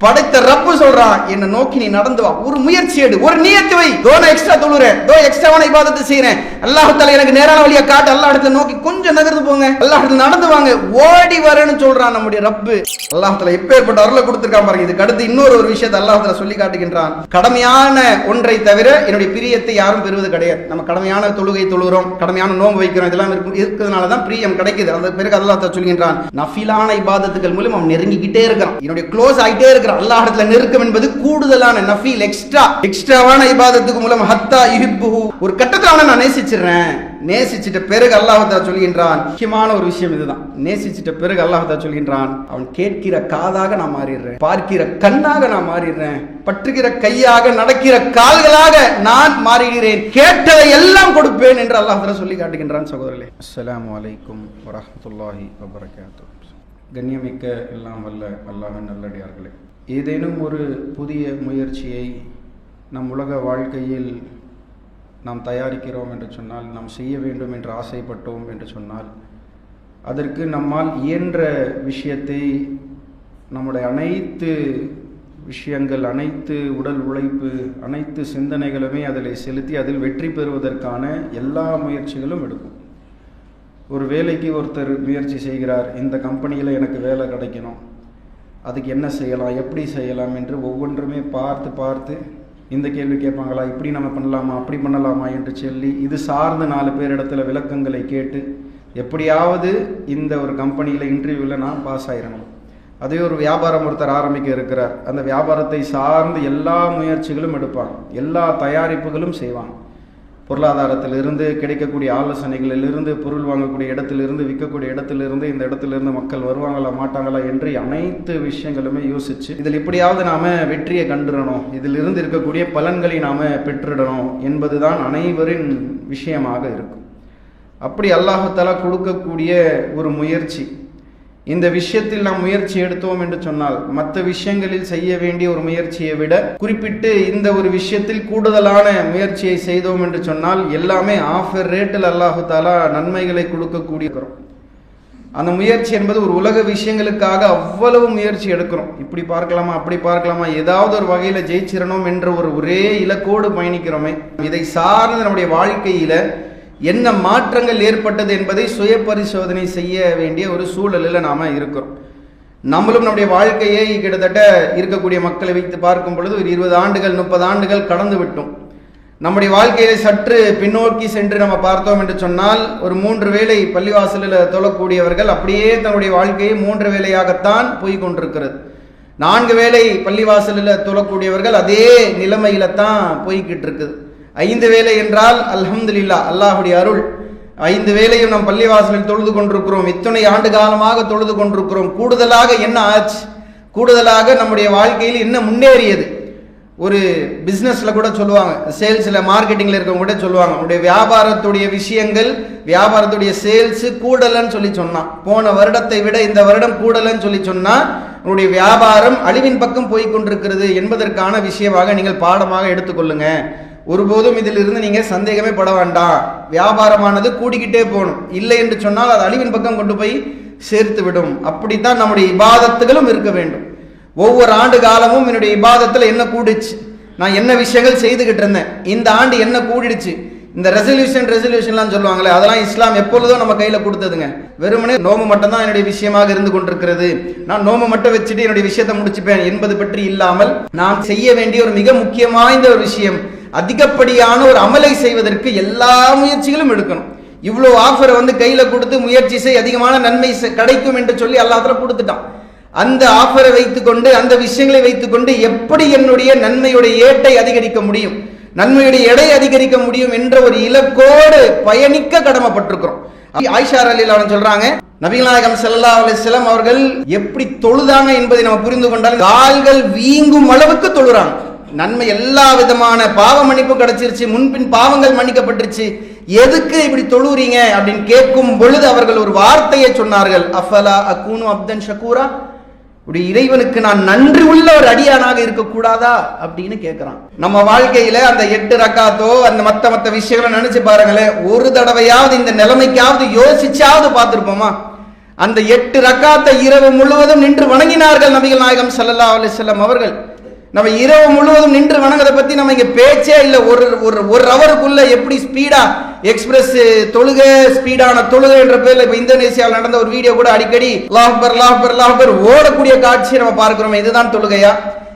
படைத்த ரப்பு சொல்றான் என்ன நோக்கி நீ நடந்து வா. ஒரு முயற்சி எடு. ஒரு நியத்து வை. தோ நான் எக்ஸ்ட்ரா தொழுறேன். தோ எக்ஸ்ட்ராவான இபாதத்தை செய்யறேன் அல்லாஹ் தலை எனக்கு நேரான வழியை காட்டு. அல்லாஹ் இடத்துல நோக்கி கொஞ்சம் நகர்ந்து போங்க. அல்லாஹ் இடத்துல நடந்து வாங்க. ஓடி வரேன்னு சொல்றான் நம்முடைய ரப்பு. அல்லாஹ் தஆலா எப்பேற்பட்ட அருளை கொடுத்துருக்கான் பாருங்க. இதுக்கு அடுத்து இன்னொரு ஒரு விஷயத்தை அல்லாஹ் தஆலா சொல்லி காட்டுகின்றான். கடமையான ஒன்றை தவிர என்னுடைய பிரியத்தை யாரும் பெறுவது கிடையாது. நம்ம கடமையான தொழுகை தொழுகிறோம் கடமையான நோன்பு வைக்கிறோம். இதெல்லாம் இருக்கும் இருக்கிறதுனால தான் பிரியம் கிடைக்குது. அந்த பிறகு அல்லாஹ் சொல்லுகின்றான் சொல்கின்றான் நஃபிலான இபாதத்துக்கள் மூலம் அவன் நெருங்கிக்கிட்டே இருக்கான் என்னுடைய க்ளோஸ் ஆகிட்டே இருக்கான் இருக்கிறான் அல்லாஹ் இடத்துல நெருக்கம் என்பது கூடுதலான நஃபீல் எக்ஸ்ட்ரா எக்ஸ்ட்ராவான இபாதத்துக்கு மூலம் ஹத்தா இஹிப்புஹு. ஒரு கட்டத்துல அவனை நான் நேசிச்சிடுறேன். நேசிச்சிட்ட பிறகு அல்லாஹத்தா சொல்கின்றான். முக்கியமான ஒரு விஷயம் இதுதான். நேசிச்சிட்ட பிறகு அல்லாஹத்தா சொல்கின்றான் அவன் கேட்கிற காதாக நான் மாறிடுறேன். பார்க்கிற கண்ணாக நான் மாறிடுறேன். பற்றுகிற கையாக நடக்கிற கால்களாக நான் மாறிடுகிறேன். கேட்டதை எல்லாம் கொடுப்பேன் என்று அல்லாஹத்தா சொல்லி காட்டுகின்றான் சகோதரர்களே. அஸ்லாம் வலைக்கும் வரமத்துல்லாஹி வபரகாத்து கண்ணியமிக்க எல்லாம் வல்ல அல்லாஹ்வின் நல்லடியார்களே. ஏதேனும் ஒரு புதிய முயற்சியை நம் உலக வாழ்க்கையில் நாம் தயாரிக்கிறோம் என்று சொன்னால் நாம் செய்ய வேண்டும் என்று ஆசைப்பட்டோம் என்று சொன்னால் அதற்கு நம்மால் இயன்ற விஷயத்தை நம்முடைய அனைத்து விஷயங்கள் அனைத்து உடல் உழைப்பு அனைத்து சிந்தனைகளுமே அதில் செலுத்தி அதில் வெற்றி பெறுவதற்கான எல்லா முயற்சிகளும் எடுக்கும். ஒரு வேலைக்கு ஒருத்தர் முயற்சி செய்கிறார் இந்த கம்பெனியில் எனக்கு வேலை கிடைக்கணும். அதுக்கு என்ன செய்யலாம் எப்படி செய்யலாம் என்று ஒவ்வொன்றுமே பார்த்து பார்த்து இந்த கேள்வி கேட்பாங்களா இப்படி நம்ம பண்ணலாமா அப்படி பண்ணலாமா என்று சொல்லி இது சார்ந்த நாலு பேர் இடத்துல விளக்கங்களை கேட்டு எப்படியாவது இந்த ஒரு கம்பெனியில் இன்டர்வியூவில் நான் பாஸ் ஆயிடணும் அதே ஒரு வியாபாரம் ஒருத்தர் ஆரம்பிக்க இருக்கிறார். அந்த வியாபாரத்தை சார்ந்து எல்லா முயற்சிகளும் எடுப்பாங்க எல்லா தயாரிப்புகளும் செய்வாங்க பொருளாதாரத்திலிருந்து கிடைக்கக்கூடிய ஆலோசனைகளிலிருந்து பொருள் வாங்கக்கூடிய இடத்திலிருந்து விற்கக்கூடிய இடத்திலிருந்து இந்த இடத்திலிருந்து மக்கள் வருவாங்களா மாட்டாங்களா என்று அனைத்து விஷயங்களுமே யோசிச்சு இதில் எப்படியாவது நாம வெற்றியை கண்டுடணும் இதிலிருந்து இருக்கக்கூடிய பலன்களை நாம பெற்றுடணும் என்பதுதான் அனைவரின் விஷயமாக இருக்கும். அப்படி அல்லாஹாலா கொடுக்கக்கூடிய ஒரு முயற்சி. இந்த விஷயத்தில் நாம் முயற்சி எடுத்தோம் என்று சொன்னால் மற்ற விஷயங்களில் செய்ய வேண்டிய ஒரு முயற்சியை விட குறிப்பிட்டு இந்த ஒரு விஷயத்தில் கூடுதலான முயற்சியை செய்தோம் என்று சொன்னால் எல்லாமே ஆஃபர் ரேட்டில் அல்லாஹு தாலா நன்மைகளை கொடுக்கக்கூடிய அந்த முயற்சி என்பது ஒரு உலக விஷயங்களுக்காக அவ்வளவு முயற்சி எடுக்கிறோம். இப்படி பார்க்கலாமா அப்படி பார்க்கலாமா ஏதாவது ஒரு வகையில் ஜெயிச்சிடணும் என்ற ஒரு ஒரே இலக்கோடு பயணிக்கிறோமே. இதை சார்ந்த நம்முடைய வாழ்க்கையில் என்ன மாற்றங்கள் ஏற்பட்டது என்பதை சுய பரிசோதனை செய்ய வேண்டிய ஒரு சூழலில் நாம் இருக்கிறோம். நம்மளும் நம்முடைய வாழ்க்கையை கிட்டத்தட்ட இருக்கக்கூடிய மக்களை வைத்து பார்க்கும் பொழுது ஒரு இருபது ஆண்டுகள் முப்பது ஆண்டுகள் கடந்து விட்டோம். நம்முடைய வாழ்க்கையை சற்று பின்னோக்கி சென்று நம்ம பார்த்தோம் என்று சொன்னால் ஒரு மூன்று வேளை பள்ளிவாசலில் தொழக்கூடியவர்கள் அப்படியே தன்னுடைய வாழ்க்கையை மூன்று வேலையாகத்தான் போய் கொண்டிருக்கிறது. நான்கு வேளை பள்ளிவாசலில் தொழக்கூடியவர்கள் அதே நிலைமையில தான் போய்கிட்டு இருக்குது. ஐந்து வேலை என்றால் அல்ஹம்துலில்லா அல்லாஹுடைய அருள். ஐந்து வேலையும் நம் பள்ளிவாசலில் தொழுது கொண்டிருக்கிறோம். இத்தனை ஆண்டு காலமாக தொழுது கொண்டிருக்கிறோம். கூடுதலாக என்ன ஆச்சு? கூடுதலாக நம்முடைய வாழ்க்கையில் என்ன முன்னேறியது? ஒரு பிஸ்னஸில் கூட சொல்லுவாங்க. சேல்ஸில் மார்க்கெட்டிங்கில் இருக்கவங்க கூட சொல்லுவாங்க. உங்களுடைய வியாபாரத்துடைய விஷயங்கள் வியாபாரத்துடைய சேல்ஸு கூடலன்னு சொல்லி சொன்னான் போன வருடத்தை விட இந்த வருடம் கூடலன்னு சொல்லி சொன்னால் உங்களுடைய வியாபாரம் அழிவின் பக்கம் போய் கொண்டிருக்கிறது என்பதற்கான விஷயமாக நீங்கள் பாடமாக எடுத்துக்கொள்ளுங்கள் ஒருபோதும் இதிலிருந்து நீங்கள் சந்தேகமே பட வேண்டாம். வியாபாரமானது கூடிக்கிட்டே போகணும். இல்லை என்று சொன்னால் அது அழிவின் பக்கம் கொண்டு போய் சேர்த்து விடும். அப்படித்தான் நம்முடைய இபாதத்துகளும் இருக்க வேண்டும். ஒவ்வொரு ஆண்டு காலமும் என்னுடைய இபாதத்தில் என்ன கூடிச்சு நான் என்ன விஷயங்கள் செய்துகிட்டு இருந்தேன். இந்த ஆண்டு என்ன கூடிடுச்சு? இந்த ரெசல்யூஷன் ரெசல்யூஷன்லாம் சொல்லுவாங்களே அதெல்லாம் இஸ்லாம் எப்பொழுதும் நம்ம கையில் கொடுத்ததுங்க. வெறுமனே நோம்பு மட்டும் தான் என்னுடைய விஷயமாக இருந்து கொண்டிருக்கிறது. நான் நோம்பு மட்டும் வச்சுட்டு என்னுடைய விஷயத்தை முடிச்சுப்பேன் என்பது பற்றி இல்லாமல் நான் செய்ய வேண்டிய ஒரு மிக முக்கியமான ஒரு விஷயம் அதிகப்படியான ஒரு அமலை செய்வதற்கு எல்லா முயற்சிகளும் எடுக்கணும். இவ்வளோ ஆஃபரை வந்து கையில் கொடுத்து முயற்சி செய் அதிகமான நன்மை கிடைக்கும் என்று சொல்லி எல்லாத்துல கொடுத்துட்டான். அந்த ஆஃபரை வைத்துக்கொண்டு அந்த விஷயங்களை வைத்துக்கொண்டு எப்படி என்னுடைய நன்மையுடைய ஏட்டை அதிகரிக்க முடியும்? நன்மையுடைய எடை அதிகரிக்க முடியும் என்ற ஒரு இலக்கோடு பயணிக்க கடமைப்பட்டிருக்கிறோம். ஆயிஷா அலி அவன் சொல்றாங்க நபிநாயகம் செல்லா அலைஹி அவர்கள் எப்படி தொழுதாங்க என்பதை நம்ம புரிந்து கொண்டால் கால்கள் வீங்கும் அளவுக்கு தொழுறாங்க. நன்மை எல்லா விதமான பாவ மன்னிப்பு கிடைச்சிருச்சு முன்பின் பாவங்கள் மன்னிக்கப்பட்டுருச்சு. எதுக்கு இப்படி தொழுறீங்க அப்படின்னு கேட்கும் பொழுது அவர்கள் ஒரு வார்த்தையை சொன்னார்கள் அஃபலா அக்கூனு அப்தன் ஷக்கூரா இப்படி இறைவனுக்கு நான் நன்றி உள்ள ஒரு அடியானாக இருக்கக்கூடாதா அப்படின்னு கேட்கிறான் நம்ம வாழ்க்கையில அந்த எட்டு ரக்காத்தோ அந்த மத்த மத்த விஷயங்களை நினைச்சு பாருங்களேன். ஒரு தடவையாவது இந்த நிலைமைக்காவது யோசிச்சாவது பார்த்துருப்போமா? அந்த எட்டு ரக்காத்தை இரவு முழுவதும் நின்று வணங்கினார்கள் நபிகள் நாயகம் சல்லா அலைஹி அவர்கள். நம்ம இரவு முழுவதும் நின்று வணங்கதை பத்தி நம்ம இங்க பேச்சே இல்லை. ஒரு ஒரு ஒரு ஹவருக்குள்ள எப்படி ஸ்பீடா எக்ஸ்பிரஸ் தொழுகை ஸ்பீடான தொழுகை என்ற பேர்ல இப்ப இந்தோனேசியாவில் நடந்த ஒரு வீடியோ கூட அடிக்கடி லாஹ்பர் லாஹ்பர் லாஹ்பர் ஓடக்கூடிய காட்சியை நம்ம பார்க்கிறோம் இதுதான் தொழுகையா?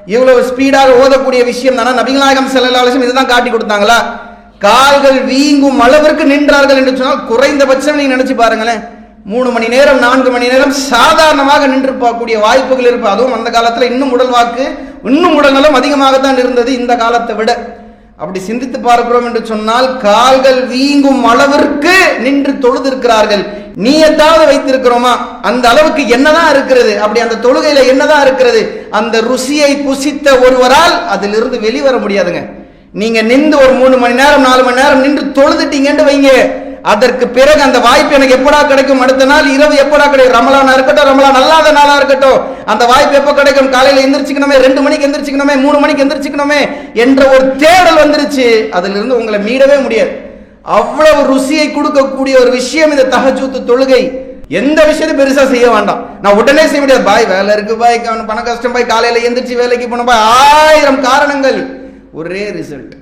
இவ்வளவு ஸ்பீடாக ஓதக்கூடிய விஷயம் தானே? நபிகநாயகம் நாயகம் இதுதான் காட்டி கொடுத்தாங்களா? கால்கள் வீங்கும் அளவிற்கு நின்றார்கள் என்று சொன்னால் குறைந்தபட்சம் நீங்க நினைச்சு பாருங்களேன். மூணு மணி நேரம் நான்கு மணி நேரம் சாதாரணமாக நின்று போகக்கூடிய வாய்ப்புகள் இருப்பு அதுவும் அந்த காலத்தில் இன்னும் உடல் வாக்கு இன்னும் உடல் நலம் அதிகமாகத்தான் இருந்தது இந்த காலத்தை விட. அப்படி சிந்தித்து பார்க்கிறோம் என்று சொன்னால் கால்கள் வீங்கும் அளவிற்கு நின்று தொழுதிருக்கிறார்கள். நீயத்தாவது வைத்திருக்கிறோமா? அந்த அளவுக்கு என்னதான் இருக்கிறது? அப்படி அந்த தொழுகையில என்னதான் இருக்கிறது? அந்த ருசியை புசித்த ஒருவரால் அதிலிருந்து வெளிவர முடியாதுங்க. நீங்க நின்று ஒரு மூணு மணி நேரம் நாலு மணி நேரம் நின்று தொழுதுட்டீங்கன்னு வைங்க. அதற்கு பிறகு அந்த வாய்ப்பு எனக்கு எப்படா கிடைக்கும்? அடுத்த நாள் இரவு எப்படா கிடைக்கும்? ரமலானா இருக்கட்டும் ரமலான் அல்லாத நாளா இருக்கட்டும். அந்த வாய்ப்பு எப்ப கிடைக்கும்? காலையில எந்திரிச்சுக்கணுமே ரெண்டு மணிக்கு எந்திரிச்சுக்கணுமே மூணு மணிக்கு எந்திரிச்சுக்கணுமே என்ற ஒரு தேடல் வந்துருச்சு. அதுல இருந்து உங்களை மீடவே முடியாது. அவ்வளவு ருசியை கொடுக்கக்கூடிய ஒரு விஷயம் இந்த தகச்சூத்து தொழுகை. எந்த விஷயத்தையும் பெருசா செய்ய வேண்டாம். நான் உடனே செய்ய முடியாது. பாய் வேலை இருக்கு பாய் பண கஷ்டம் பாய் காலையில எந்திரிச்சு வேலைக்கு போன பாய். ஆயிரம் காரணங்கள். ஒரே ரிசல்ட்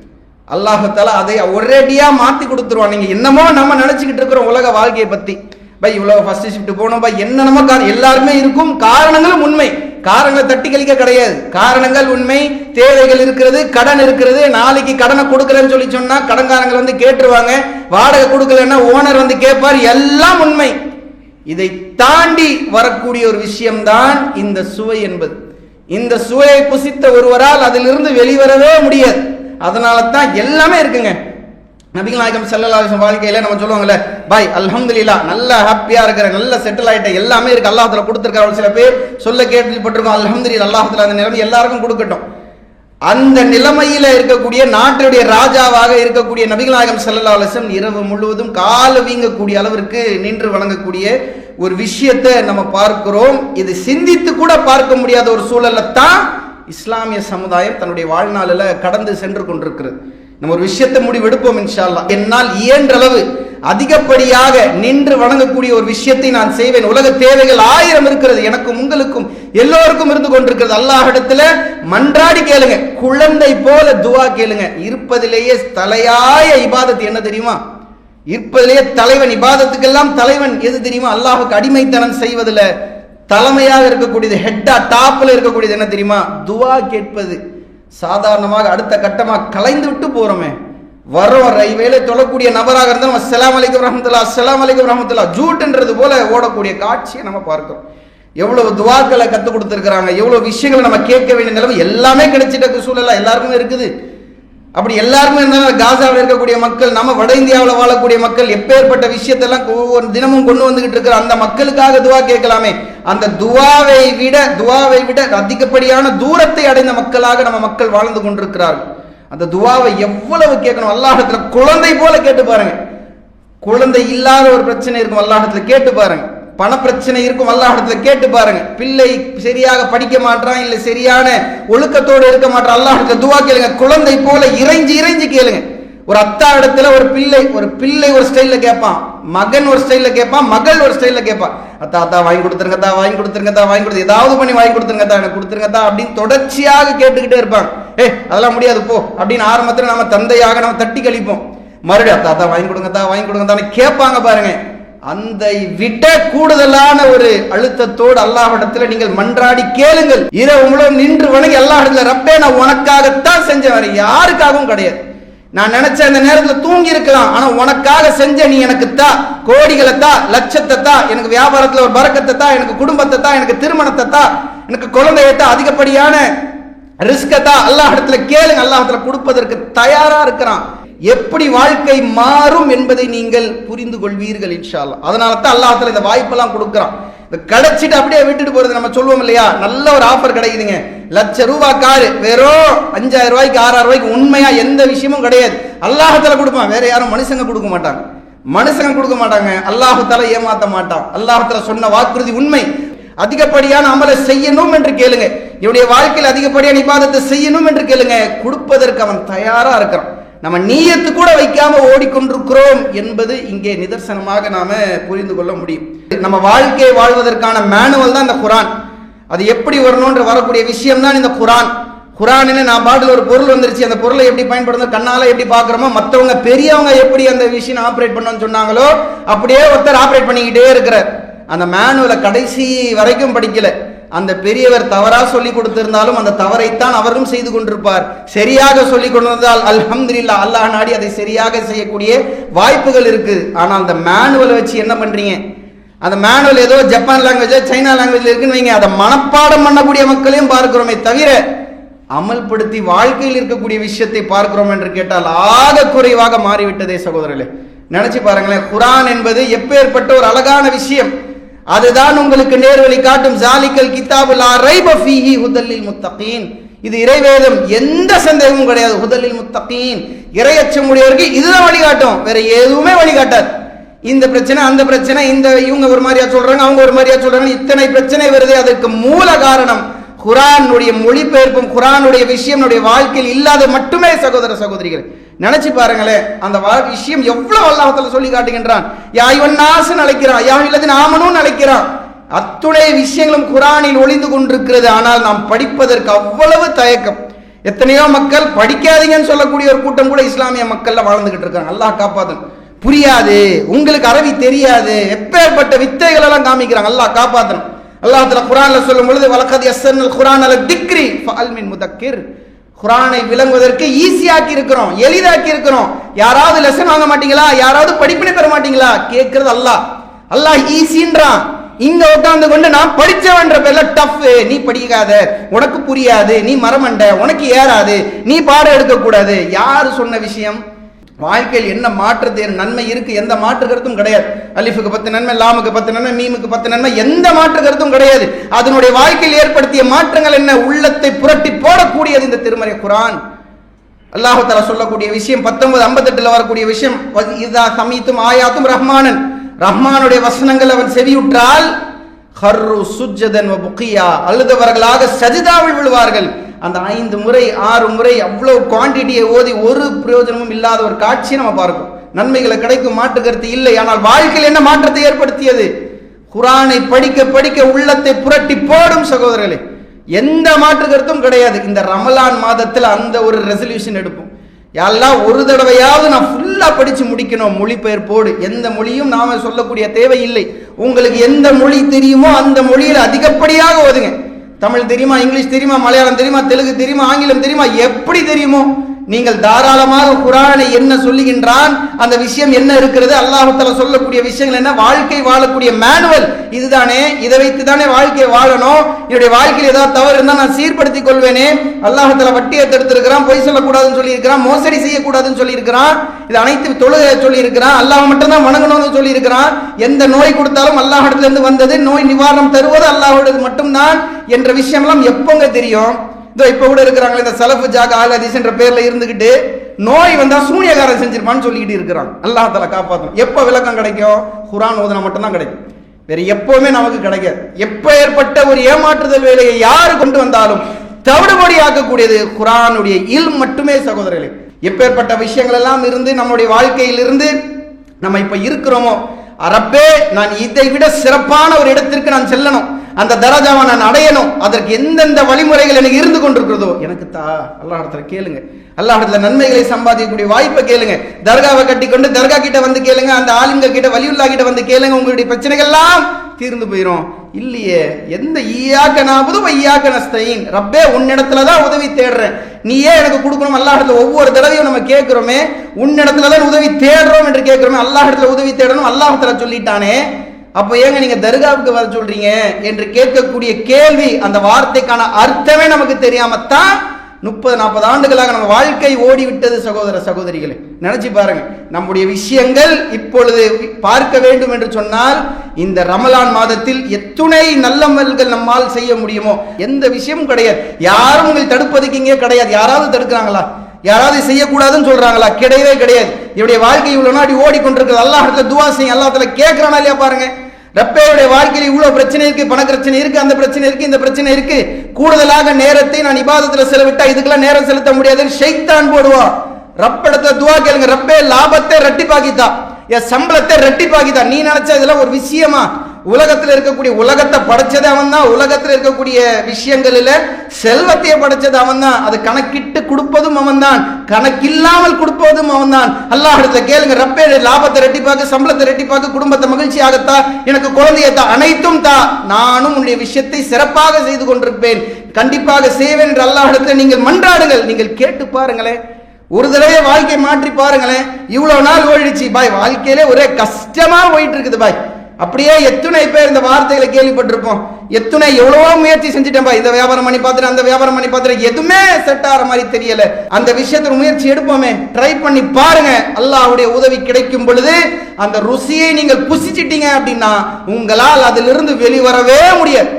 அல்லாஹத்தால அதை ஒரேடியா மாத்தி கொடுத்துருவான். நீங்க என்னமோ நம்ம நினைச்சுக்கிட்டு இருக்கிறோம் உலக வாழ்க்கையை பத்தி. பை இவ்வளவு ஃபர்ஸ்ட் ஷிஃப்ட் போனோம் பை என்னென்னமோ காரணம் எல்லாருமே இருக்கும். காரணங்களும் உண்மை. காரணங்களை தட்டி கழிக்க கிடையாது. காரணங்கள் உண்மை. தேவைகள் இருக்கிறது கடன் இருக்கிறது. நாளைக்கு கடனை கொடுக்கலன்னு சொல்லி சொன்னா கடன்காரங்கள் வந்து கேட்டுருவாங்க. வாடகை கொடுக்கலன்னா ஓனர் வந்து கேட்பார். எல்லாம் உண்மை. இதை தாண்டி வரக்கூடிய ஒரு விஷயம்தான் இந்த சுவை என்பது. இந்த சுவையை புசித்த ஒருவரால் அதிலிருந்து வெளிவரவே முடியாது. அதனால தான் எல்லாமே இருக்குங்க. நபிகள் நாயகம் செல்லலாசம் வாழ்க்கையில நம்ம சொல்லுவாங்கல்ல பாய் அல்ஹம்துலில்லாஹ் நல்ல ஹாப்பியா இருக்கிற நல்ல செட்டில் ஆயிட்ட எல்லாமே இருக்கு. அல்லாஹத்துல கொடுத்துருக்காரு சில பேர் சொல்ல கேட்டுப்பட்டிருக்கோம் அல்ஹம்துலில்லாஹ் அல்லாஹ் அந்த நிலைமை எல்லாருக்கும் கொடுக்கட்டும். அந்த நிலைமையில இருக்கக்கூடிய நாட்டுடைய ராஜாவாக இருக்கக்கூடிய நபிகள் நாயகம் ஸல்லல்லாஹு இரவு முழுவதும் கால வீங்கக்கூடிய அளவிற்கு நின்று வழங்கக்கூடிய ஒரு விஷயத்தை நம்ம பார்க்கிறோம். இது சிந்தித்து கூட பார்க்க முடியாத ஒரு சூழல்ல தான் இஸ்லாமிய சமுதாயம் தன்னுடைய வாழ்நாளில் கடந்து சென்று கொண்டிருக்கிறது. நம்ம ஒரு விஷயத்தை முடிவெடுப்போம் இன்ஷால்லா என்னால் இயன்றளவு அதிகப்படியாக நின்று வணங்கக்கூடிய ஒரு விஷயத்தை நான் செய்வேன். உலக தேவைகள் ஆயிரம் இருக்கிறது. எனக்கும் உங்களுக்கும் எல்லோருக்கும் இருந்து கொண்டிருக்கிறது. அல்லாஹிடத்துல மன்றாடி கேளுங்க. குழந்தை போல துவா கேளுங்க. இருப்பதிலேயே தலையாய இபாதத்து என்ன தெரியுமா? இருப்பதிலேயே தலைவன் இபாதத்துக்கெல்லாம் தலைவன் எது தெரியுமா? அல்லாஹுக்கு அடிமைத்தனம் செய்வதில் தலைமையாக இருக்கக்கூடியது ஹெட்டா டாப்பில் இருக்கக்கூடியது என்ன தெரியுமா? துவா கேட்பது. சாதாரணமாக அடுத்த கட்டமாக கலைந்து விட்டு போகிறோமே வரோம் ரயில்வேல தொழக்கூடிய நபராக இருந்தால் நம்ம செலாம் அலைக்கும் ரஹமத்துல்லா செலாம் அலைக்கும் ரஹமத்துல்லா ஜூட்டுன்றது போல ஓடக்கூடிய காட்சியை நம்ம பார்க்கிறோம். எவ்வளவு துவாக்களை கற்றுக் கொடுத்துருக்குறாங்க எவ்வளோ விஷயங்களை நம்ம கேட்க வேண்டிய நிலவு எல்லாமே கிடைச்சிட்ட சூழலாக எல்லாருக்குமே இருக்குது. அப்படி எல்லாருமே இருந்தாலும் காசாவில் இருக்கக்கூடிய மக்கள் நம்ம வட இந்தியாவில் வாழக்கூடிய மக்கள் எப்பேற்பட்ட விஷயத்தெல்லாம் ஒவ்வொரு தினமும் கொண்டு வந்துகிட்டு இருக்கிற அந்த மக்களுக்காக துவா கேட்கலாமே. அந்த துவாவை விட துவாவை விட அதிகப்படியான தூரத்தை அடைந்த மக்களாக நம்ம மக்கள் வாழ்ந்து கொண்டிருக்கிறார்கள். அந்த துவாவை எவ்வளவு கேட்கணும்? அல்லாஹத்தில் குழந்தை போல கேட்டு பாருங்க. குழந்தை இல்லாத ஒரு பிரச்சனை இருக்கும் அல்லாஹத்தில் கேட்டு பாருங்க. பண பிரச்சனை இருக்கும் அல்லாஹிடத்துல கேட்டு பாருங்க. பிள்ளை சரியாக படிக்க மாட்டான் இல்ல சரியான ஒழுக்கத்தோடு இருக்க மாட்டான் அல்லாஹிடத்துல துவா கேளுங்க. குழந்தை போல இறைஞ்சி இறைஞ்சி கேளுங்க. ஒரு அத்தா இடத்துல ஒரு பிள்ளை ஒரு பிள்ளை ஒரு ஸ்டைல்ல கேட்பான். மகன் ஒரு ஸ்டைல்ல கேட்பான் மகள் ஒரு ஸ்டைல்ல கேட்பான். அத்தா அத்தா வாங்கி கொடுத்துருங்க தான் வாங்கி கொடுத்துருங்க தான் வாங்கி கொடுத்து ஏதாவது பண்ணி வாங்கி கொடுத்துருங்க தான் எனக்கு கொடுத்துருங்க தான் அப்படின்னு தொடர்ச்சியாக கேட்டுக்கிட்டே இருப்பாங்க ஏ அதெல்லாம் முடியாது போ அப்படின்னு ஆரம்பத்தில் நம்ம தந்தையாக நம்ம தட்டி கழிப்போம். மறுபடியும் அத்தா அத்தா வாங்கி கொடுங்க தான் வாங்கி கொடுங்க தான் கேட்பாங்க பாருங்க. அந்த விட கூடுதலான ஒரு அழுத்தத்தோடு அல்லாஹ்விடத்துல நீங்கள் மன்றாடி கேளுங்கள். இரவு முழுவதும் நின்று வணங்கி அல்லாஹ்விடத்துல ரப்பே நான் உனக்காகத்தான் செஞ்சேன். வேற யாருக்காகவும் கிடையாது. நான் நினைச்ச அந்த நேரத்துல தூங்கி இருக்கலாம். ஆனா உனக்காக செஞ்ச நீ எனக்கு தா. கோடிகளை தா லட்சத்தை தா. எனக்கு வியாபாரத்துல ஒரு பறக்கத்தை தா. எனக்கு குடும்பத்தை தா. எனக்கு திருமணத்தை தா. எனக்கு குழந்தையை தா. அதிகப்படியான ரிஸ்கை தா. அல்லாஹ் இடத்துல கேளுங்க. அல்லாஹ் இடத்துல கொடுப்பதற்கு தயாரா இருக்கிறான். எப்படி வாழ்க்கை மாறும் என்பதை நீங்கள் புரிந்து கொள்வீர்கள் இன்ஷா அதனால தான் அல்லாஹத்தில் இந்த வாய்ப்பெல்லாம் கொடுக்குறான். இந்த கிடைச்சிட்டு அப்படியே விட்டுட்டு போறது நம்ம சொல்லுவோம் இல்லையா? நல்ல ஒரு ஆஃபர் கிடைக்குதுங்க. லட்ச ரூபாய் காரு வெறும் அஞ்சாயிரம் ரூபாய்க்கு ஆறாயிரம் ரூபாய்க்கு உண்மையா எந்த விஷயமும் கிடையாது. அல்லாஹத்துல கொடுப்பான். வேற யாரும் மனுஷங்க கொடுக்க மாட்டாங்க. மனுஷங்க கொடுக்க மாட்டாங்க. அல்லாஹத்தால ஏமாத்த மாட்டான். அல்லாஹத்துல சொன்ன வாக்குறுதி உண்மை. அதிகப்படியான அமலை செய்யணும் என்று கேளுங்க. என்னுடைய வாழ்க்கையில் அதிகப்படியான இபாதத்தை செய்யணும் என்று கேளுங்க. கொடுப்பதற்கு அவன் தயாரா இருக்கிறான். நம்ம நீயத்து கூட வைக்காம ஓடிக்கொண்டிருக்கிறோம் என்பது இங்கே நிதர்சனமாக நாம புரிந்து கொள்ள முடியும். நம்ம வாழ்க்கையை வாழ்வதற்கான மேனுவல் தான் இந்த குரான். அது எப்படி வரணும்ன்ற வரக்கூடிய விஷயம் தான் இந்த குரான். குரானில் நான் பாட்டில் ஒரு பொருள் வந்துருச்சு. அந்த பொருளை எப்படி பயன்படுத்தணும் கண்ணால எப்படி பார்க்குறோமோ மற்றவங்க பெரியவங்க எப்படி அந்த விஷயம் ஆப்ரேட் பண்ணணும்னு சொன்னாங்களோ அப்படியே ஒருத்தர் ஆப்ரேட் பண்ணிக்கிட்டே இருக்கிறார். அந்த மேனுவலை கடைசி வரைக்கும் படிக்கல. அந்த பெரியவர் தவறாக சொல்லி கொடுத்திருந்தாலும் அந்த தவறைத்தான் அவரும் செய்து கொண்டிருப்பார். சரியாக சொல்லி கொண்டிருந்தால் அல்ஹம்துல்லா அல்லாஹ் நாடி அதை சரியாக செய்யக்கூடிய வாய்ப்புகள் இருக்கு. ஆனால் அந்த மேனுவலை வச்சு என்ன பண்றீங்க? அந்த மேனுவல் ஏதோ ஜப்பான் லாங்குவேஜோ சைனா லாங்குவேஜ்ல இருக்குன்னு வைங்க. அதை மனப்பாடம் பண்ணக்கூடிய மக்களையும் பார்க்கிறோமே தவிர அமல்படுத்தி வாழ்க்கையில் இருக்கக்கூடிய விஷயத்தை பார்க்கிறோம் என்று கேட்டால் ஆக குறைவாக மாறிவிட்டதே சகோதரர்களே. நினைச்சு பாருங்களேன் குரான் என்பது எப்பேற்பட்ட ஒரு அழகான விஷயம். அதுதான் உங்களுக்கு நேர்வழி காட்டும். ஜாலிக்கல் கிதாபுல் அரைப ஃபீஹி ஹுதல்லில் முத்தகீன் இது இறைவேதம். எந்த சந்தேகமும் கிடையாது. ஹுதல்லில் முத்தகீன் இறையச்சம் உடையவருக்கு இதுதான் வழிகாட்டும். வேற எதுவுமே வழிகாட்டாது. இந்த பிரச்சனை அந்த பிரச்சனை இந்த இவங்க ஒரு மாதிரியா சொல்றாங்க அவங்க ஒரு மாதிரியா சொல்றாங்க இத்தனை பிரச்சனை வருது. அதற்கு மூல காரணம் குரானுடைய மொழிபெயர்ப்பும் குரானுடைய விஷயம் வாழ்க்கையில் இல்லாத மட்டுமே சகோதர சகோதரிகள். நினைச்சு பாருங்களேன் அந்த விஷயம் எவ்வளவு அல்லாஹத்துல சொல்லி காட்டுகின்றான். யாய்வன் நாசன் அழைக்கிறான் யா இல்லது நாமனும் அழைக்கிறான் அத்துணை விஷயங்களும் குரானில் ஒளிந்து கொண்டிருக்கிறது. ஆனால் நாம் படிப்பதற்கு அவ்வளவு தயக்கம். எத்தனையோ மக்கள் படிக்காதீங்கன்னு சொல்லக்கூடிய ஒரு கூட்டம் கூட இஸ்லாமிய மக்கள்ல வாழ்ந்துகிட்டு இருக்காங்க. அல்லாஹ் காப்பாத்தன் புரியாது. உங்களுக்கு அரபி தெரியாது. எப்பேற்பட்ட வித்தைகள் எல்லாம் காமிக்கிறாங்க. அல்லாஹ் காப்பாத்தணும். அல்லாஹ் குரான்ல சொல்லும் பொழுது வழக்கது எஸ் குர்ஆன் அல திக்ரி முதக்கிர். குரானை விளங்குவதற்கு ஈஸியாக்கி இருக்கிறோம் எளிதாக்கி இருக்கிறோம் யாராவது லெசன் வாங்க மாட்டீங்களா? யாராவது படிப்பினை பெற மாட்டீங்களா? கேட்கறது அல்லாஹ். அல்லாஹ் ஈஸின்றான். இங்க உட்கார்ந்து கொண்டு நான் படிச்சவன்ற பேர்ல டஃப். நீ படிக்காத உனக்கு புரியாது நீ மரமண்ட உனக்கு ஏறாது நீ பாடம் எடுக்க கூடாது யாரு சொன்ன விஷயம்? வாழ்க்கையில் என்ன மாற்றத்தை நன்மை இருக்கு எந்த மாற்று கருத்தும் கிடையாது. அலிஃபுக்கு பத்து நன்மை லாமுக்கு பத்து நன்மை மீமுக்கு பத்து நன்மை எந்த மாற்று கருத்தும் கிடையாது. அதனுடைய வாழ்க்கையில் ஏற்படுத்திய மாற்றங்கள் என்ன? உள்ளத்தை புரட்டி போடக்கூடியது இந்த திருமறை குரான். அல்லாஹால சொல்லக்கூடிய விஷயம் பத்தொன்பது ஐம்பத்தெட்டுல வரக்கூடிய விஷயம் இதா சமீத்தும் ஆயாத்தும் ரஹ்மானன். ரஹ்மானுடைய வசனங்கள் அவன் செவியுற்றால் ஹர்ரு சுஜதன் புக்கியா. அழுதவர்களாக சஜிதாவில் விழுவார்கள். அந்த ஐந்து முறை ஆறு முறை அவ்வளோ குவாண்டிட்டியை ஓதி ஒரு பிரயோஜனமும் இல்லாத ஒரு காட்சியை நம்ம பார்க்கும் நன்மைகளை கிடைக்கும் மாற்று கருத்து இல்லை ஆனால் வாழ்க்கையில் என்ன மாற்றத்தை ஏற்படுத்தியது? குரானை படிக்க படிக்க உள்ளத்தை புரட்டி போடும் சகோதரர்களே எந்த மாற்று கருத்தும் கிடையாது. இந்த ரமலான் மாதத்தில் அந்த ஒரு ரெசல்யூஷன் எடுப்போம். எல்லாம் ஒரு தடவையாவது நான் ஃபுல்லாக படித்து முடிக்கணும் மொழிபெயர்ப்போடு எந்த மொழியும் நாம் சொல்லக்கூடிய தேவையில்லை உங்களுக்கு எந்த மொழி தெரியுமோ அந்த மொழியில் அதிகப்படியாக ஓதுங்க. தமிழ் தெரியுமா இங்கிலீஷ் தெரியுமா மலையாளம் தெரியுமா தெலுங்கு தெரியுமா ஆங்கிலம் தெரியுமா எப்படி தெரியுமோ? நீங்கள் தாராளமாக குரானை என்ன சொல்லுகின்றான் அந்த விஷயம் என்ன இருக்கிறது அல்லாஹத்தில் சொல்லக்கூடிய விஷயங்கள் என்ன வாழ்க்கை வாழக்கூடிய மேனுவல் இதுதானே இதை வைத்து தானே வாழ்க்கையை வாழணும். என்னுடைய வாழ்க்கையில் ஏதாவது தவறு இருந்தால் நான் சீர்படுத்திக் கொள்வேனே. அல்லாஹத்தில் வட்டியை தடுத்திருக்கிறான் பொய் சொல்லக்கூடாதுன்னு சொல்லியிருக்கிறான் மோசடி செய்யக்கூடாதுன்னு சொல்லியிருக்கிறான். இது அனைத்து தொழுகை சொல்லியிருக்கிறான். அல்லாஹ் மட்டும்தான் வணங்கணும்னு சொல்லியிருக்கிறான். எந்த நோய் கொடுத்தாலும் அல்லாஹிடத்துல இருந்து வந்தது நோய் நிவாரணம் தருவது அல்லாஹோடது மட்டும்தான் என்ற விஷயம்லாம் எப்போங்க தெரியும்? இதோ இப்போ கூட இருக்கிறாங்களே இந்த சலஃபு ஜாக ஆல் பேரில் இருந்துக்கிட்டு நோய் வந்தால் சூனியகாரம் செஞ்சிருப்பான்னு சொல்லிக்கிட்டு இருக்கிறான். அல்லாஹ் தஆலா எப்போ விளக்கம் கிடைக்கும்? குரான் ஓதுனா மட்டும்தான் கிடைக்கும். வேற எப்பவுமே நமக்கு கிடைக்காது. எப்போ ஏற்பட்ட ஒரு ஏமாற்றுதல் வேலையை யார் கொண்டு வந்தாலும் தவிடுபடி ஆக்கக்கூடியது குரானுடைய இல் மட்டுமே சகோதரர்களே. எப்பேற்பட்ட விஷயங்கள் எல்லாம் இருந்து நம்முடைய வாழ்க்கையிலிருந்து நம்ம இப்போ இருக்கிறோமோ அரப்பே நான் இதை விட சிறப்பான ஒரு இடத்திற்கு நான் செல்லணும். அந்த தரஜாவை நான் அடையணும். அதற்கு எந்தெந்த வழிமுறைகள் எனக்கு இருந்து கொண்டிருக்கிறதோ எனக்கு தா அல்லா இடத்துல கேளுங்க. அல்லா இடத்துல நன்மைகளை சம்பாதிக்கக்கூடிய வாய்ப்பை கேளுங்க. தர்காவை கட்டிக்கொண்டு தர்கா கிட்ட வந்து கேளுங்க. அந்த ஆளுங்க கிட்ட வலியுல்லா கிட்ட வந்து கேளுங்க. உங்களுடைய பிரச்சனைகள்லாம் தீர்ந்து போயிடும் இல்லையே. எந்த ஈயாக்க நாபுது வையாக்க நஸ்தைன் ரப்பே உன்னிடத்துல தான் உதவி தேடுறேன். நீயே எனக்கு கொடுக்கணும் அல்லாஹ் இடத்துல ஒவ்வொரு தடவையும் நம்ம கேட்கிறோமே. உன்னிடத்துல தான் உதவி தேடுறோம் என்று கேட்கிறோமே. அல்லாஹ் இடத்துல உதவி தேடணும் அல்லாஹ் சொல்லிட்டானே. அப்போ ஏங்க நீங்க தர்காவுக்கு வர சொல்றீங்க? என்று கேட்கக்கூடிய கேள்வி அந்த வார்த்தைக்கான அர்த்தமே நமக்கு தெரியாமத்தான் முப்பது நாற்பது ஆண்டுகளாக நம்ம வாழ்க்கை ஓடிவிட்டது சகோதர சகோதரிகளை. நினைச்சு பாருங்க நம்முடைய விஷயங்கள் இப்பொழுது பார்க்க வேண்டும் என்று சொன்னால் இந்த ரமலான் மாதத்தில் எத்துணை நல்லமல்கள் நம்மால் செய்ய முடியுமோ? எந்த விஷயமும் கிடையாது. யாரும் உங்களை தடுப்பதுக்கு இங்கே கிடையாது. யாராவது தடுக்கிறாங்களா? யாராவது செய்யக்கூடாதுன்னு சொல்றாங்களா? கிடையவே கிடையாது. இவருடைய வாழ்க்கை இவ்வளவு நாடி ஓடிக்கொண்டிருக்கிறது. அல்லாஹ் இடத்துல துவா செய்யும் அல்லாஹ் கேட்கிறானா இல்லையா பாருங்க. ரப்பேவுடைய வாழ்க்கையில் இவ்வளவு பிரச்சனை இருக்கு பண பிரச்சனை இருக்கு அந்த பிரச்சனை இருக்கு இந்த பிரச்சனை இருக்கு. கூடுதலாக நேரத்தை நான் இபாதத்துல செலவிட்டா இதுக்கெல்லாம் நேரம் செலுத்த முடியாதுன்னு ஷைத்தான் போடுவான். ரப்பிடத்தை துவா கேளுங்க. ரப்பே லாபத்தை ரெட்டிப்பாக்கித்தா என் சம்பளத்தை ரெட்டிப்பாக்கித்தா நீ நினைச்ச இதெல்லாம் ஒரு விஷயமா? உலகத்தில் இருக்கக்கூடிய உலகத்தை படைச்சது அவன் தான் உலகத்தில் இருக்கக்கூடிய விஷயங்களில் செல்வத்தையே படைச்சது அவன் தான் அது கணக்கிட்டு கொடுப்பதும் அவன் தான் கணக்கில்லாமல் கொடுப்பதும் அவன் தான் அல்லாஹ் கேளுங்க ரப்பே லாபத்தை ரெட்டிப்பாக்கு சம்பளத்தை ரெட்டிப்பாக்க குடும்பத்தை மகிழ்ச்சியாகத்தா எனக்கு குழந்தையை தா அனைத்தும் தா. நானும் உன்னுடைய விஷயத்தை சிறப்பாக செய்து கொண்டிருப்பேன். கண்டிப்பாக செய்வேன் என்று அல்லாஹிடத்தில் நீங்கள் மன்றாடுங்கள். நீங்கள் கேட்டு பாருங்களேன். ஒரு தடவை வாழ்க்கையை மாற்றி பாருங்களேன். இவ்வளவு நாள் ஓடிடுச்சு. பாய் வாழ்க்கையிலே ஒரே கஷ்டமா போயிட்டு இருக்குது பாய். அப்படியே எத்தனை பேர் இந்த வார்த்தைகளை கேள்விப்பட்டிருப்போம்? எத்தனை எவ்வளவோ முயற்சி செஞ்சுட்டேன் இந்த வியாபாரம் பண்ணி பார்த்துட்டு அந்த வியாபாரம் பண்ணி பார்த்துட்டு எதுவுமே செட் ஆகிற மாதிரி தெரியல. அந்த விஷயத்துல முயற்சி எடுப்போமே. ட்ரை பண்ணி பாருங்க. அல்லாஹ்வுடைய உதவி கிடைக்கும் பொழுது அந்த ருசியை நீங்கள் புசிச்சிட்டீங்க அப்படின்னா உங்களால் அதிலிருந்து வெளிவரவே முடியாது.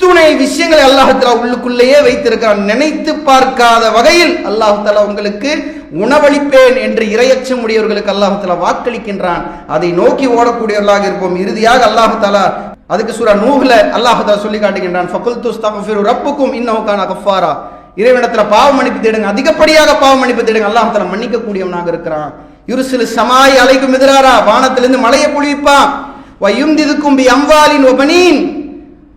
அத்துணை விஷயங்களை அல்லாஹால உள்ளுக்குள்ளேயே வைத்திருக்கிறான். நினைத்து பார்க்காத வகையில் அல்லாஹால உங்களுக்கு உணவளிப்பேன் என்று இரையச்சம் உடையவர்களுக்கு அல்லாஹால வாக்களிக்கின்றான். அதை நோக்கி ஓடக்கூடியவர்களாக இருப்போம். இறுதியாக அல்லாஹால அதுக்கு சூரா நூகுல அல்லாஹால சொல்லி காட்டுகின்றான். ஃபகுல் துஸ்தகஃபிரு ரப்புக்கும் இன்னஹுகான கஃபாரா இறைவனத்துல பாவ மன்னிப்பு தேடுங்க. அதிகப்படியாக பாவ மன்னிப்பு தேடுங்க. அல்லாஹால மன்னிக்க கூடியவனாக இருக்கிறான். யுருசிலு சமாய் அலைக்கும் எதிராரா? வானத்திலிருந்து மலையை பொழிப்பான். வயுந்திதுக்கும் பி அம்வாலின் ஒபனீன்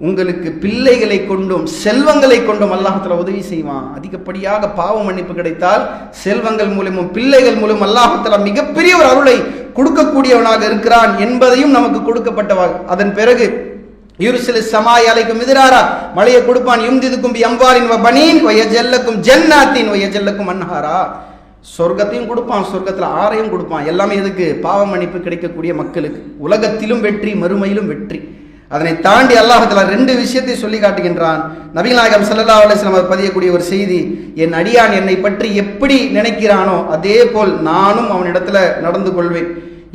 உங்களுக்கு பிள்ளைகளை கொண்டும் செல்வங்களை கொண்டும் அல்லாஹத்துல உதவி செய்வான். அதிகப்படியாக பாவ மன்னிப்பு கிடைத்தால் செல்வங்கள் மூலமும் பிள்ளைகள் மூலம் அல்லாஹத்துல மிகப்பெரிய ஒரு அருளை கொடுக்கக்கூடியவனாக இருக்கிறான் என்பதையும் நமக்கு கொடுக்கப்பட்டவா அதன் பிறகு யூரிசில சமாய் அலைக்கும் எதிராரா? மழையை கொடுப்பான். யும்திதுக்கும் எம்பாரின் பனீன் வ ஜெல்லக்கும் ஜென்னாத்தின் ஜன்னாத்தின் வயஜல்லக்கும் அன்ஹாரா. சொர்க்கத்தையும் கொடுப்பான். சொர்க்கத்தில் ஆறையும் கொடுப்பான். எல்லாமே எதுக்கு? பாவ மன்னிப்பு கிடைக்கக்கூடிய மக்களுக்கு. உலகத்திலும் வெற்றி மறுமையிலும் வெற்றி. அதனை தாண்டி அல்லாஹத்தில் ரெண்டு விஷயத்தை சொல்லி காட்டுகின்றான். நபிநாயகம் சல்லா அலிஸ்லாம் அவர் பதியக்கூடிய ஒரு செய்தி என் அடியான் என்னை பற்றி எப்படி நினைக்கிறானோ அதே போல் நானும் அவனிடத்துல நடந்து கொள்வேன்.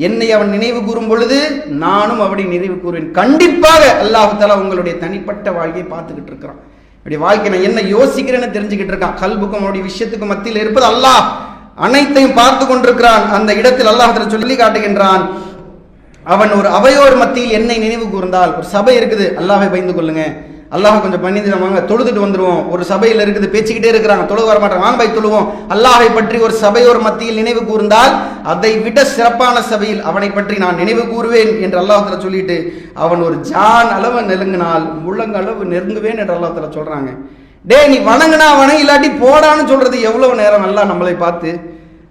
என்னை அவன் நினைவு கூறும் பொழுது நானும் அவனை நினைவு கூறுவேன். கண்டிப்பாக அல்லாஹால உங்களுடைய தனிப்பட்ட வாழ்க்கையை பார்த்துக்கிட்டு இருக்கிறான். இப்படி வாழ்க்கை நான் என்ன யோசிக்கிறேன்னு தெரிஞ்சுக்கிட்டு இருக்கான். கல்புக்கும் அவனுடைய விஷயத்துக்கும் மத்தியில் இருப்பது அல்லாஹ் அனைத்தையும் பார்த்து கொண்டிருக்கிறான். அந்த இடத்தில் அல்லாஹ் சொல்லி காட்டுகின்றான் அவன் ஒரு அவையோர் மத்தியில் என்னை நினைவு கூர்ந்தால் ஒரு சபை இருக்குது அல்லாஹை பயந்து கொள்ளுங்க. அல்லாஹ் கொஞ்சம் பண்ணி வாங்க தொழுதுட்டு வந்துருவோம். ஒரு சபையில் இருக்குது பேச்சுக்கிட்டே இருக்கிறாங்க தொழுது வர மாட்டாங்க வாங்க போய் தொழுவோம். அல்லாஹை பற்றி ஒரு சபையோர் மத்தியில் நினைவு கூர்ந்தால் அதை விட சிறப்பான சபையில் அவனை பற்றி நான் நினைவு கூறுவேன் என்று அல்லாஹ் சொல்லிட்டு அவன் ஒரு ஜான் அளவு நெருங்கினால் முழங்களவு நெருங்குவேன் என்று அல்லாஹ் சொல்றாங்க. டேய் நீ வணங்குனா வணங்க இல்லாட்டி போடான்னு சொல்றது எவ்வளவு நேரம்? நல்லா நம்மளை பார்த்து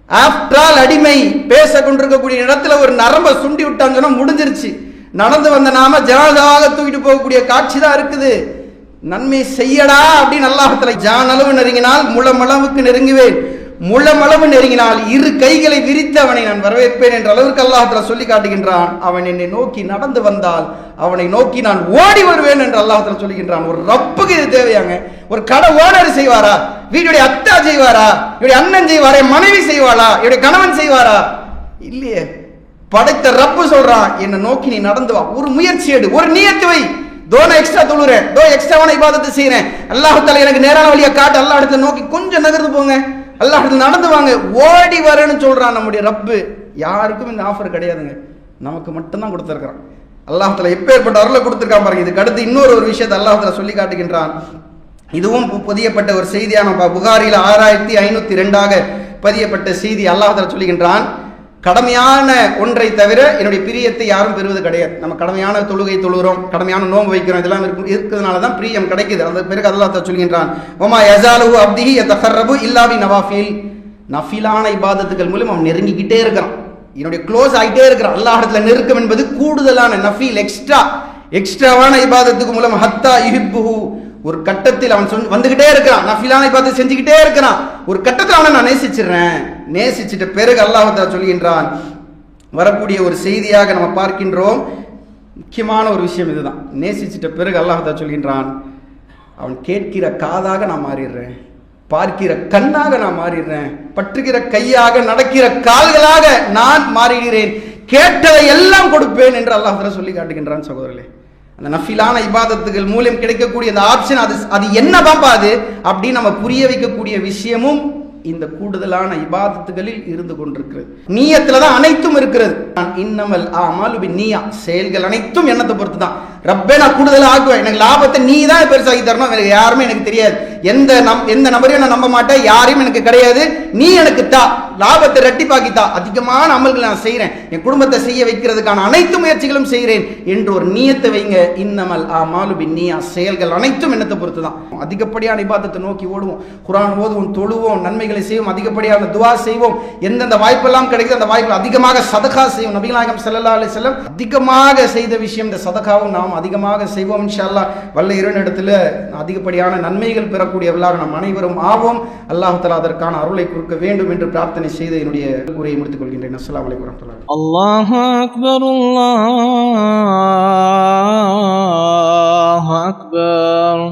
ஆஃப்டரால் அடிமை பேச கொண்டிருக்கக்கூடிய இடத்துல ஒரு நரம்ப சுண்டி விட்டான்னு சொன்னால் முடிஞ்சிருச்சு. நடந்து வந்த நாம ஜனதாக தூக்கிட்டு போகக்கூடிய காட்சி தான் இருக்குது. நன்மை செய்யடா அப்படின்னு அல்லாஹத்துல ஜானளவு அளவு நெருங்கினால் முழமளவுக்கு நெருங்குவேன். முழமளவு நெருங்கினால் இரு கைகளை விரித்து அவனை நான் வரவேற்பேன் என்ற அளவுக்கு அல்லாஹத்துல சொல்லி காட்டுகின்றான். அவன் என்னை நோக்கி நடந்து வந்தால் அவனை நோக்கி நான் ஓடி வருவேன் என்று அல்லாஹத்துல சொல்லுகின்றான். ஒரு ரப்புக்கு இது தேவையாங்க. ஒரு கடை ஓனர் செய்வாரா? வீட்டுடைய அத்தா செய்வாரா? இவருடைய அண்ணன் செய்வாரா? என் மனைவி செய்வாளா? இவருடைய கணவன் செய்வாரா? இல்லையே. படைத்த ரப்பு சொல்றான் என்னை நோக்கி நீ நடந்து வா. ஒரு முயற்சி எடு. ஒரு நீயத்து வை. தோனை எக்ஸ்ட்ரா தொழுறேன் தோ எக்ஸ்ட்ராவான இபாதத்தை செய்யறேன் அல்லாஹ் தலை எனக்கு நேரான வழியை காட்டு. அல்லா இடத்துல நோக்கி கொஞ்சம் நகர்ந்து போங்க. அல்லாஹ் இடத்துல நடந்து வாங்க. ஓடி வரேன்னு சொல்றான் நம்முடைய ரப்பு. யாருக்கும் இந்த ஆஃபர் கிடையாதுங்க. நமக்கு மட்டும்தான் கொடுத்துருக்குறான். அல்லாஹ் எப்பேற்பட்ட அருளை கொடுத்துருக்கான் பாருங்க. இதுக்கு அடுத்து இன்னொரு ஒரு விஷயத்தை அல்லாஹத்துல சொல்லி காட்டுகின்றான். இதுவும் பு- பதியப்பட்ட ஒரு செய்தியான ப- புகாரில் ஆறாயிரத்தி ஐநூத்தி ரெண்டாக பதியப்பட்ட செய்தி அல்லாஹ் சொல்லுகின்றான் கடமையான ஒன்றை தவிர என்னுடைய பிரியத்தை யாரும் பெறுவது கிடையாது. நம்ம கடமையான தொழுகை தொழுகிறோம் கடமையான நோம்பு வைக்கிறோம் இதெல்லாம் இருக்கும் இருக்கிறதுனால தான் பிரியம் கிடைக்குது. அந்த பிறகு அல்லாஹ் சொல்கின்றான் ஒமா யசாலு அப்திஹி தஃபர்ரபு இல்லாவி நவாஃபீல். நஃபிலான இபாதத்துகள் மூலம் அவன் நெருங்கிக்கிட்டே இருக்கிறான். என்னுடைய க்ளோஸ் ஆகிட்டே இருக்கிறான். அல்லாஹ் இடத்துல நெருக்கம் என்பது கூடுதலான நஃபீல் எக்ஸ்ட்ரா எக்ஸ்ட்ராவான இபாதத்துக்கு மூலம் ஹத்தா யுஹிப்புஹு ஒரு கட்டத்தில் அவன் சொன் வந்துகிட்டே இருக்கிறான். ஃபீலானை பார்த்து செஞ்சுக்கிட்டே இருக்கிறான். ஒரு கட்டத்தில் அவனை நான் நேசிச்சிடுறேன். நேசிச்சிட்ட பிறகு அல்லாஹத்தா சொல்கின்றான். வரக்கூடிய ஒரு செய்தியாக நம்ம பார்க்கின்றோம். முக்கியமான ஒரு விஷயம் இதுதான். நேசிச்சிட்ட பிறகு அல்லாஹத்தா சொல்கின்றான் அவன் கேட்கிற காதாக நான் மாறிடுறேன். பார்க்கிற கண்ணாக நான் மாறிடுறேன். பற்றுகிற கையாக நடக்கிற கால்களாக நான் மாறிடுகிறேன். கேட்டதை எல்லாம் கொடுப்பேன் என்று அல்லாஹ் சொல்லி காட்டுகின்றான் சகோதரர்களே. அந்த நஃபிலான இபாதத்துகள் மூலம் கிடைக்கக்கூடிய அந்த ஆப்ஷன் அது அது என்னதான்ப்பா அது? அப்படின்னு நம்ம புரிய வைக்கக்கூடிய விஷயமும் இந்த கூடுதலான இபாதத்துகளில் இருந்து கொண்டிருக்கிறது. நீயத்துல தான் அனைத்தும் இருக்கிறது. நான் இன்னமல் ஆமாலு நீயா. செயல்கள் அனைத்தும் எண்ணத்தை பொறுத்து தான் ரப்பே நான் கூடுதலாக ஆக்குவேன். எனக்கு லாபத்தை நீ தான் பெருசாகி தரணும். எனக்கு யாருமே எனக்கு தெரியாது. எந்த நம் எந்த நபரையும் நான் நம்ப மாட்டேன். யாரையும் எனக்கு கிடையாது. நீ எனக்கு தா. லாபத்தை ரெட்டிப்பாக்கி தா. அதிகமான அமல்களை நான் செய்கிறேன் என் குடும்பத்தை செய்ய வைக்கிறதுக்கான அனைத்து முயற்சிகளும் செய்கிறேன் என்று ஒரு நீயத்தை வைங்க. இன்னமல் ஆ மாலுபின் நீயா. செயல்கள் அனைத்தும் எண்ணத்தை பொறுத்து தான் அதிகப்படியான இபாதத்தை நோக்கி ஓடுவோம். குரான் ஓதுவோம் தொழுவோம் நன்மைகள் நன்மைகளை செய்வோம் அதிகப்படியான துவா செய்வோம். எந்தெந்த வாய்ப்பெல்லாம் கிடைக்குது அந்த வாய்ப்பு அதிகமாக சதகா செய்வோம். நபிநாயகம் செல்லல்லா அலி செல்லம் அதிகமாக செய்த விஷயம் இந்த சதகாவும் நாம் அதிகமாக செய்வோம் இன்ஷால்லா வல்ல இரண்டு அதிகப்படியான நன்மைகள் பெறக்கூடிய பெறக்கூடியவர்களாக நம் அனைவரும் ஆவோம். அல்லாஹு தலா அதற்கான அருளை கொடுக்க வேண்டும் என்று பிரார்த்தனை செய்து என்னுடைய உரையை முடித்துக் கொள்கின்றேன். அஸ்லாம் வலைக்கம் வரமத்துல அல்லாஹ் அக்பர் அல்லாஹ் அக்பர்.